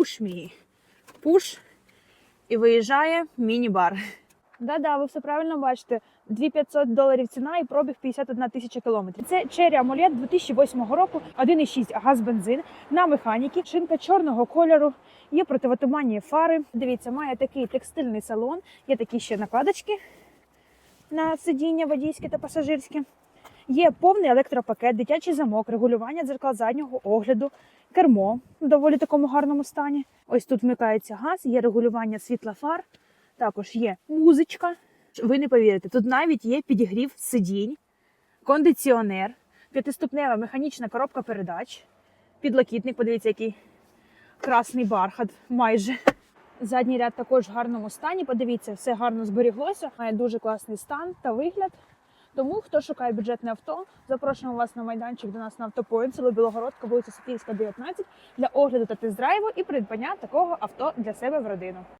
push me. Push і виїжджає міні-бар. Да-да, ви все правильно бачите. 2500 доларів ціна і пробіг 51 тисяча кілометрів. Це Cherry Amulet 2008 року, 1,6 газ-бензин на механіки, шинка чорного кольору, є противотуманні фари. Дивіться, має такий текстильний салон, є такі ще накладочки на сидіння водійське та пасажирське. Є повний електропакет, дитячий замок, регулювання дзеркал заднього огляду, кермо в доволі такому гарному стані. Ось тут вмикається газ, є регулювання світла фар, також є музичка. Ви не повірите, тут навіть є підігрів сидінь, кондиціонер, п'ятиступнева механічна коробка передач, підлокітник, подивіться, який красний бархат майже. Задній ряд також в гарному стані. Подивіться, все гарно зберіглося. Має дуже класний стан та вигляд. Тому, хто шукає бюджетне авто, запрошуємо вас на майданчик до нас на автопоїнт, село Білогородка, вулиця Софійська, 19, для огляду та тест-драйву і придбання такого авто для себе в родину.